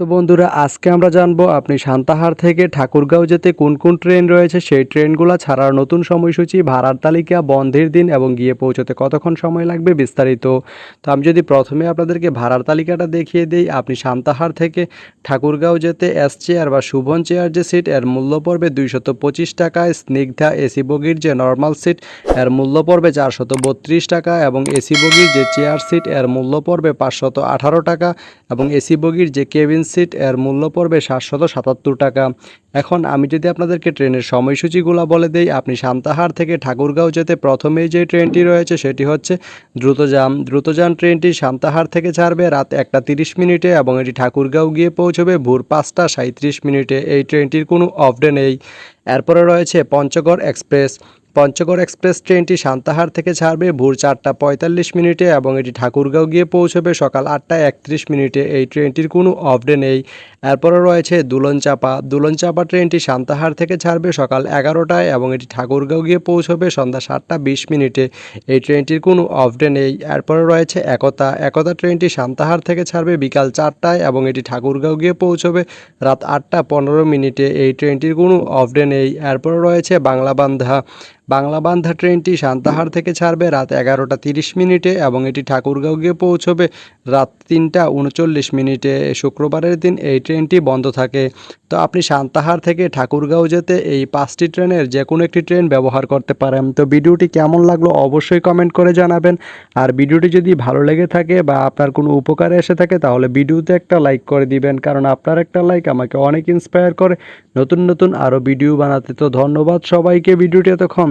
তো বন্ধুরা, আজকে আমরা জানব আপনি সান্তাহার থেকে ঠাকুরগাঁও যেতে কোন কোন ট্রেন রয়েছে? সেই ট্রেনগুলো ছাড়ার নতুন সময়সূচি, ভাড়ার তালিকা, বন্ধের দিন এবং গিয়ে পৌঁছতে কতক্ষণ সময় লাগবে বিস্তারিত। তো আমি যদি প্রথমে আপনাদেরকে ভাড়ার তালিকাটা দেখিয়ে দিই, আপনি সান্তাহার থেকে ঠাকুরগাঁও যেতে এস চেয়ার বা শুভন চেয়ার যে সিট এর মূল্য পড়বে দুইশত পঁচিশ টাকায় স্নিগ্ধা এসি বগির যে নর্মাল সিট এর মূল্য পড়বে চারশত বত্রিশ টাকা এবং এসি বগির যে চেয়ার সিট এর মূল্য পড়বে পাঁচশত আঠারো টাকা এবং এসি বগির যে কেবিন সিট এর মূল্য পড়বে সাতশত সাতাত্তর টাকা। এখন আমি যদি আপনাদেরকে ট্রেনের সময়সূচিগুলো বলে দেই, আপনি সান্তাহার থেকে ঠাকুরগাঁও যেতে প্রথমেই যে ট্রেনটি রয়েছে সেটি হচ্ছে দ্রুতযান। দ্রুতযান ট্রেনটি সান্তাহার থেকে ছাড়বে রাত একটা তিরিশ মিনিটে এবং এটি ঠাকুরগাঁও গিয়ে পৌঁছবে ভোর পাঁচটা সাঁত্রিশ মিনিটে। এই ট্রেনটির কোনো অফ ডে নেই। এরপরে রয়েছে পঞ্চগড় এক্সপ্রেস। পঞ্চগড় এক্সপ্রেস ট্রেনটি সান্তাহার থেকে ছাড়বে ভোর চারটা পঁয়তাল্লিশ মিনিটে এবং এটি ঠাকুরগাঁও গিয়ে পৌঁছবে সকাল আটটা একত্রিশ মিনিটে। এই ট্রেনটির কোনো অফ ডে নেই। এরপরে রয়েছে দুলনচাপা। দুলনচাপা ট্রেনটি সান্তাহার থেকে ছাড়বে সকাল এগারোটায় এবং এটি ঠাকুরগাঁও গিয়ে পৌঁছবে সন্ধ্যা সাতটা বিশ মিনিটে। এই ট্রেনটির কোনো অফ ডে নেই। এরপরে রয়েছে একতা। একতা ট্রেনটি সান্তাহার থেকে ছাড়বে বিকাল চারটায় এবং এটি ঠাকুরগাঁও গিয়ে পৌঁছবে রাত আটটা পনেরো মিনিটে। এই ট্রেনটির কোনো অফ ডে নেই। এরপরে রয়েছে বাংলাবান্ধা। বাংলাবান্ধা ট্রেনটি সান্তাহার থেকে ছাড়বে রাত এগারোটা তিরিশ মিনিটে এবং এটি ঠাকুরগাঁও গিয়ে পৌঁছবে রাত তিনটা উনচল্লিশ মিনিটে। শুক্রবারের দিন এই ট্রেনটি বন্ধ থাকে। তো আপনি সান্তাহার থেকে ঠাকুরগাঁও যেতে এই পাঁচটি ট্রেনের যে কোনো একটি ট্রেন ব্যবহার করতে পারেন। তো ভিডিওটি কেমন লাগল অবশ্যই কমেন্ট করে জানাবেন। আর ভিডিওটি যদি ভালো লেগে থাকে বা আপনার কোনো উপকারে এসে থাকে তাহলে ভিডিওতে একটা লাইক করে দিবেন, কারণ আপনার একটা লাইক আমাকে অনেক ইন্সপায়ার করে। নতুন নতুন আরও ভিডিও বানাতে। তো ধন্যবাদ সবাইকে ভিডিওটি এতক্ষণ।